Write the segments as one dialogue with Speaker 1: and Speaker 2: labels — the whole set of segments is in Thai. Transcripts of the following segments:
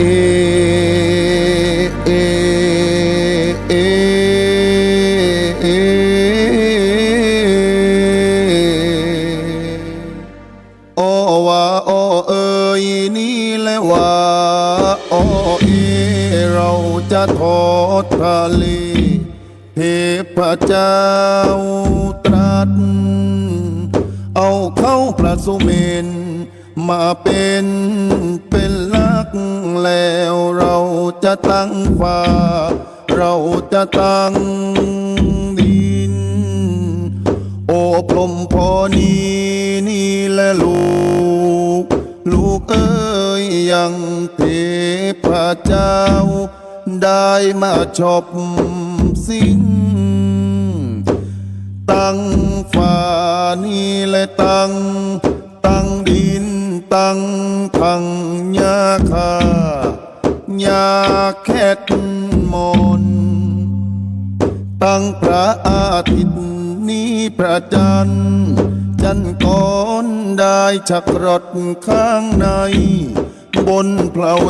Speaker 1: เอเอเอเอโอวาโอเอยนี่และว่าโอเอเราจะทอดทะเลเทพเจ้าตรัสเอาเข้าประสุเมนมาเป็นเป็น แล้วเราจะตั้งฟ้า เราจะตั้งดิน โอ้พรมพอนี้นี่แหละลูก ลูกเอ้ยยังเทพเจ้า ได้มาชอบสิ้น ตั้งฟ้านี่และตั้ง ตั้งดิน ตังทังยาคายาแคทมนตั้งพระอาทิตย์นี้พระจันทร์จันก้อนได้ชักรถข้างใน บนพระเว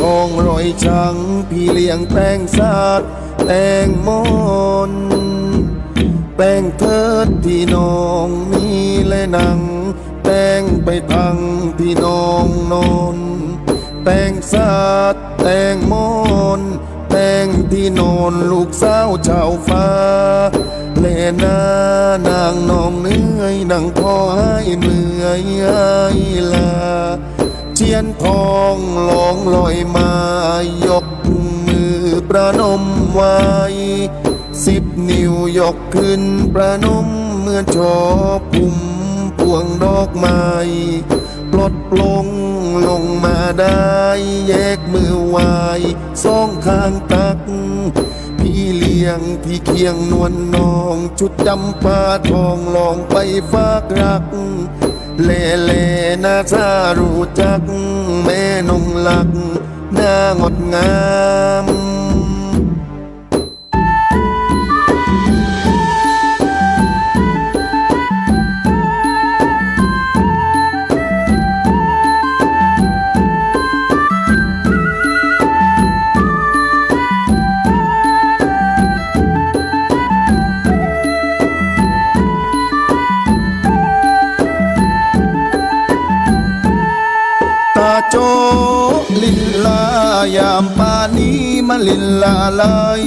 Speaker 1: ทองรอยชัง พี่เลี้ยงแป้งสาดแตงมอนแป้งเถิดที่น้องมีและหนัง แป้งไปทางที่น้องนอนแป้งสาดแตงมอนแป้งที่นอนลูกสาวชาวฟ้าเลนานางน้องเหนื่อยนังพอให้เหนื่อยให้ลาเทียนทองลอง ประนมไว้สิบนิ้วยกขึ้นประนมเมื่อจอพุ่มพวงดอกไม้ปลดปลงลงมาได้ แยกมือไหวสองข้างตัก พี่เลี้ยงที่เคียงนวลน้อง ชุดจำปาทองลองไปฝากรักเล่เล่นาซารู้จัก แม่นงหลัก หน้างดงาม จลินลายามปานี้มาลินลาลาย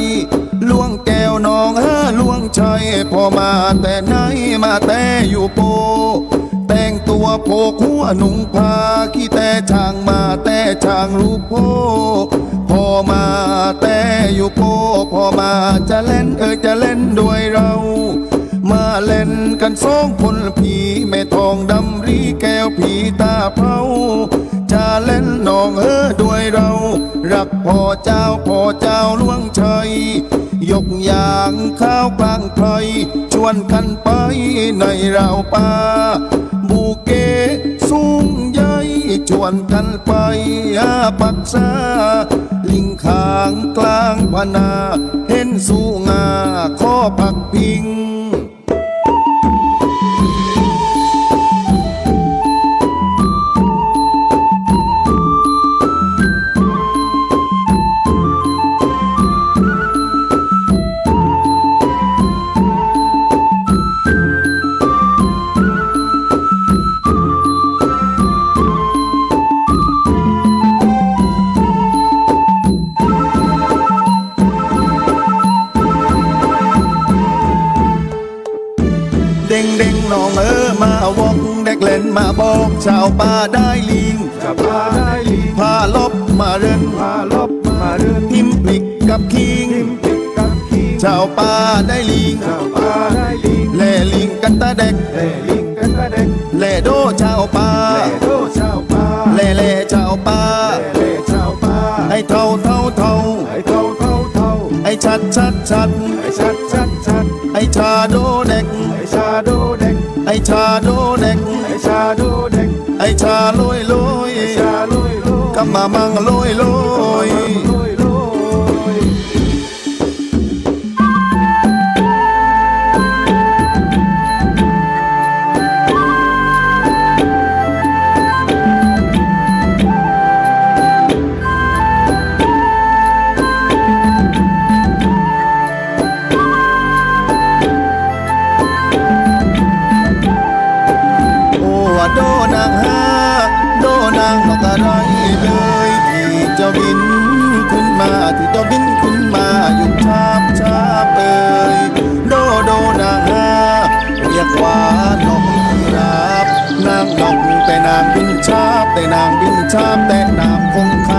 Speaker 1: ล่วงแก้วน้องฮะล่วงชัยพอมาแต่ไหนมาแต่อยู่โป แต่งตัวโผกหัวหนุ่งผ้าขี้แต่ช่างมาแต่ช่างรูปโพพอมาแต่อยู่โพพอมาจะเล่นเออจะเล่นด้วยเรา มาเล่นกันสองคนผีแม่ทองดำรีแก้วผีตาเผา พ่อเจ้าพ่อเจ้าล่วงชัยยกอย่างข้าวกลางไพรชวนกันไปในราวป่าบูเกสูงใหญ่ชวนกันไปอาปักษาลิงขางกลางพนา เห็นสูงาข้อพักพิง เด้งเด้งน้องเออมาวอกเด็กเล่นมาบอกชาวป่าได้ลิง
Speaker 2: จะพาได้ลี
Speaker 1: พาลบมาเริน
Speaker 2: พาลบมาเรือน
Speaker 1: ทิมพลิกกับคิง
Speaker 2: ทิมปิดกับคิง
Speaker 1: ชาวป่าได้ลิง
Speaker 2: เจ้าพาได้ลี
Speaker 1: แล่ลิงกันตาเด็ก
Speaker 2: เล่ลิงกันตะเด็ก
Speaker 1: แล่โดชาวป่า
Speaker 2: เล่โดชาวป่า
Speaker 1: แล่แล่ชาวป่า
Speaker 2: เล่ชาวป่า
Speaker 1: ไอ้เท่าเท่าเท่า
Speaker 2: ไอ้เท่าเท่าเท่า
Speaker 1: ไอ้ชัดชัดชัด
Speaker 2: ไอ้ชัดชัดชัด
Speaker 1: ไอ้ชา
Speaker 2: ชาโดเด็ก
Speaker 1: ไอ้ชาโดเด็ก
Speaker 2: ไอ้ชา
Speaker 1: ลอยลอย
Speaker 2: ไอ้ชาลอยลอย
Speaker 1: กำมามังลอยลอย โดนางฮาโดนางนกอะไรเลยที่เจ้าบินขึ้นมาที่เจ้าบินขึ้นมาอยู่ชาบชาบเอ่ยโดโดนางฮาเรียกว่านกพิราบนางนกแต่นางบินชาบแต่นางบินชาบแต่นางคงคา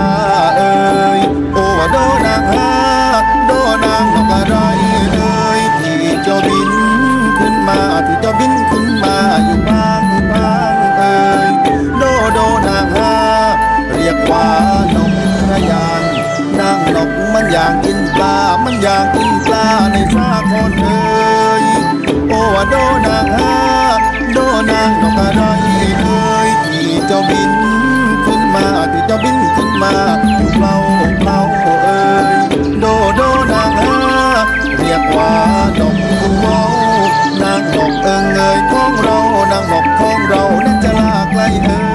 Speaker 1: มาอยู่เปล่าเปล่าเอ่ยโดโดนางฮาเรียกว่าดอกกูเมานางนกเอิงเอ่ยของเรานางนกของเรานั่นจะลากไล่เอ่ย